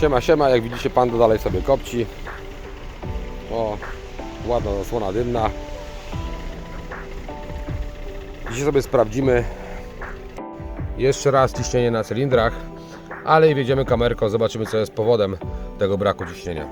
Siema, siema, jak widzicie panda dalej sobie kopci. O, ładna zasłona dymna. Dzisiaj sobie sprawdzimy jeszcze raz ciśnienie na cylindrach, ale i wjedziemy kamerką, zobaczymy co jest powodem tego braku ciśnienia.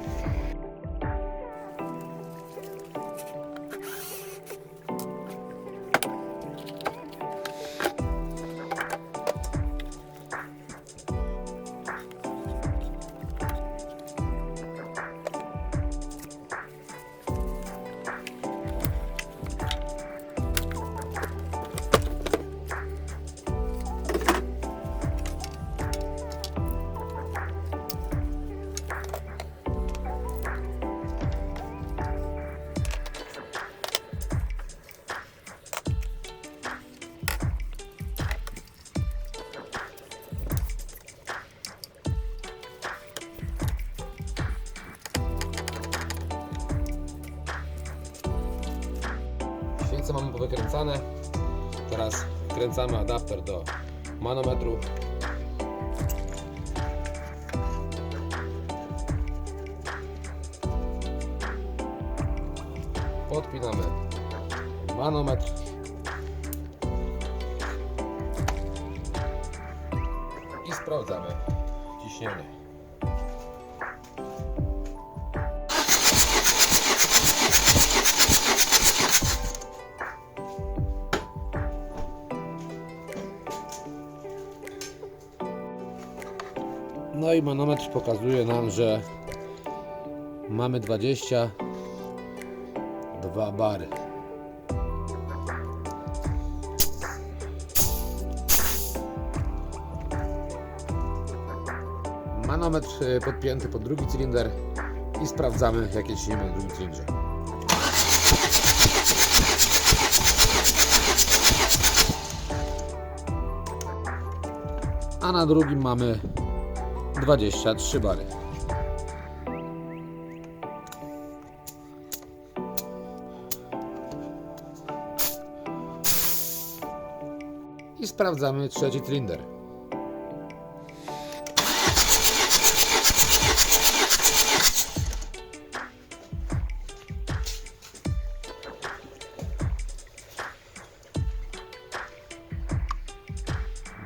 Powykręcane. Teraz wkręcamy adapter do manometru. Podpinamy manometr. I sprawdzamy ciśnienie. No i manometr pokazuje nam, że mamy 22 bary. Manometr y, podpięty pod drugi cylinder i sprawdzamy jakie ciśnienie na drugim cylindrze. A na drugim mamy 23 bary. I sprawdzamy trzeci cylinder.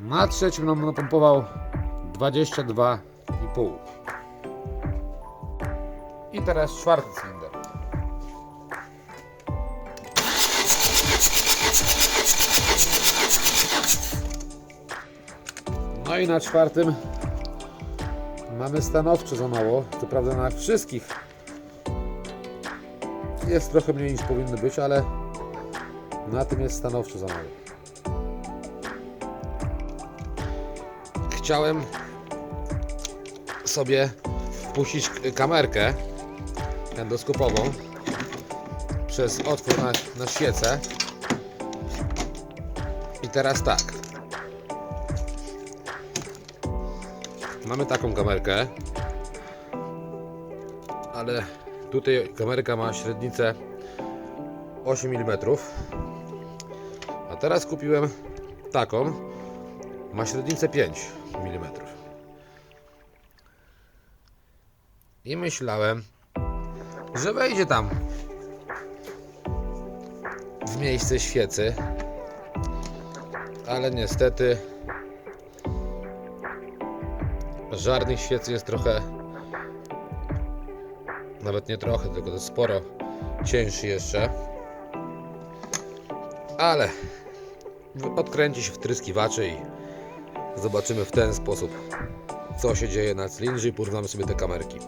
Na trzecim nam napompował 22,5. I teraz czwarty cylinder. No i na czwartym mamy stanowczo za mało. Co prawda na wszystkich jest trochę mniej niż powinny być, ale na tym jest stanowczo za mało. Chciałem sobie wpuścić kamerkę endoskopową przez otwór na, na świecę. I teraz tak. Mamy taką kamerkę, ale tutaj kamerka ma średnicę 8 mm. A teraz kupiłem taką, ma średnicę 5 mm. I myślałem, że wejdzie tam w miejsce świecy, ale niestety żarnych świecy jest trochę, nawet nie trochę, tylko to sporo cięższy jeszcze, ale odkręci się wtryskiwaczy i zobaczymy w ten sposób co się dzieje na cylindrze i porównamy sobie te kamerki.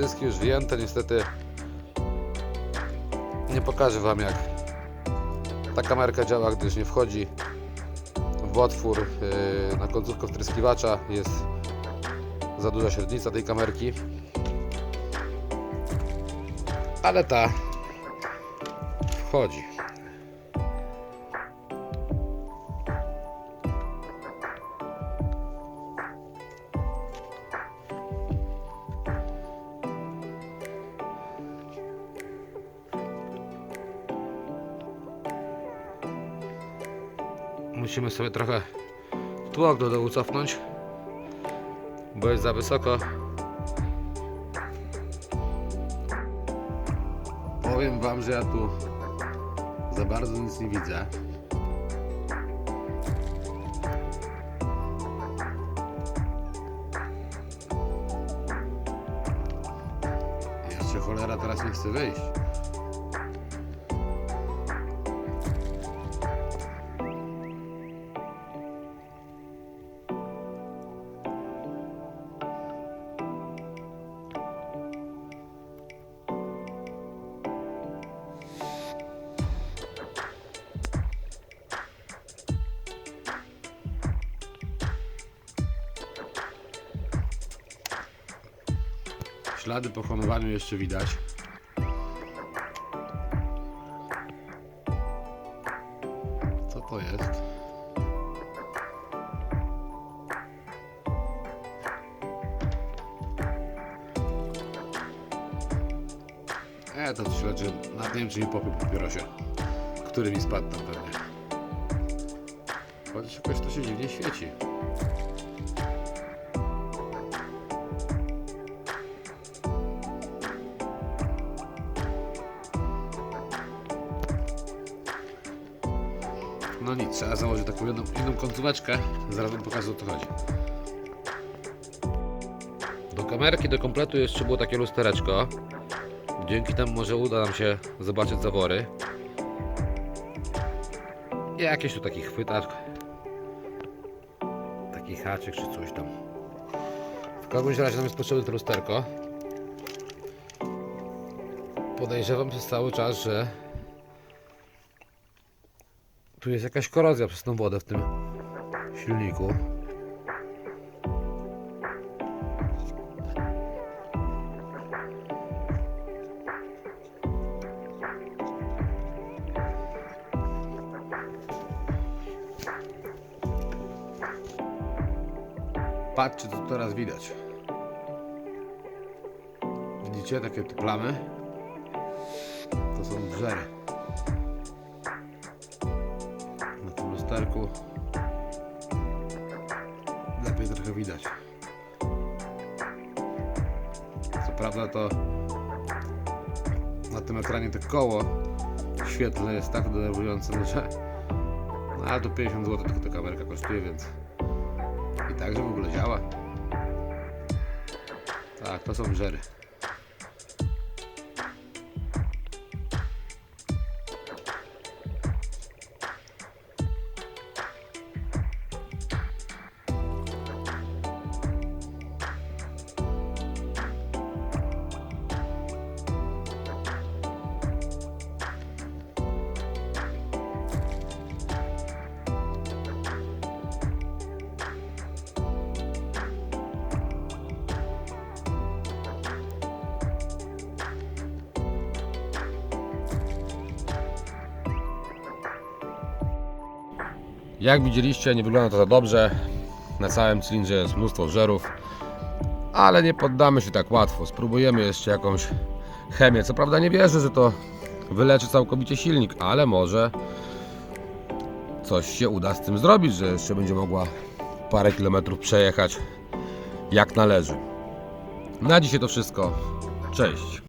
Tryski już wyjęte, niestety Nie pokażę Wam jak ta kamerka działa, gdyż nie wchodzi w otwór yy, na końcówkę wtryskiwacza. Jest za duża średnica tej kamerki. Ale ta wchodzi. Musimy sobie trochę tłok do dołu cofnąć, bo jest za wysoko. Powiem Wam, że ja tu za bardzo nic nie widzę. Jeszcze cholera teraz nie chce wyjść. Ślady po hamowaniu jeszcze widać. Co to jest? E, to coś leży. Nawet nie wiem, czy mi popił po papierosie. Który mi spadł tam pewnie. Chociaż jakoś to się dziwnie świeci. Trzeba założyć taką jedną, jedną końcóweczkę. Zaraz wam pokażę o co chodzi. Do kamerki, do kompletu jeszcze było takie lustereczko. Dzięki temu może uda nam się zobaczyć zawory. I jakieś tu taki chwytacz. Taki haczyk czy coś tam. W każdym razie nam jest potrzebne to lusterko. Podejrzewam przez cały czas, że tu jest jakaś korozja przez tą wodę w tym silniku. Patrzcie co teraz widać. Widzicie takie plamy? To są brzery. Lusterku lepiej trochę widać. Co prawda to na tym ekranie to koło świetlne jest tak denerwujące, że no, ale to 50 zł tylko ta kamerka kosztuje, więc i tak, że w ogóle działa. Tak, to są żery. Jak widzieliście, nie wygląda to za dobrze. Na całym cylindrze jest mnóstwo żerów, ale nie poddamy się tak łatwo. Spróbujemy jeszcze jakąś chemię. Co prawda nie wierzę, że to wyleczy całkowicie silnik, ale może coś się uda z tym zrobić, że jeszcze będzie mogła parę kilometrów przejechać jak należy. Na dzisiaj to wszystko. Cześć.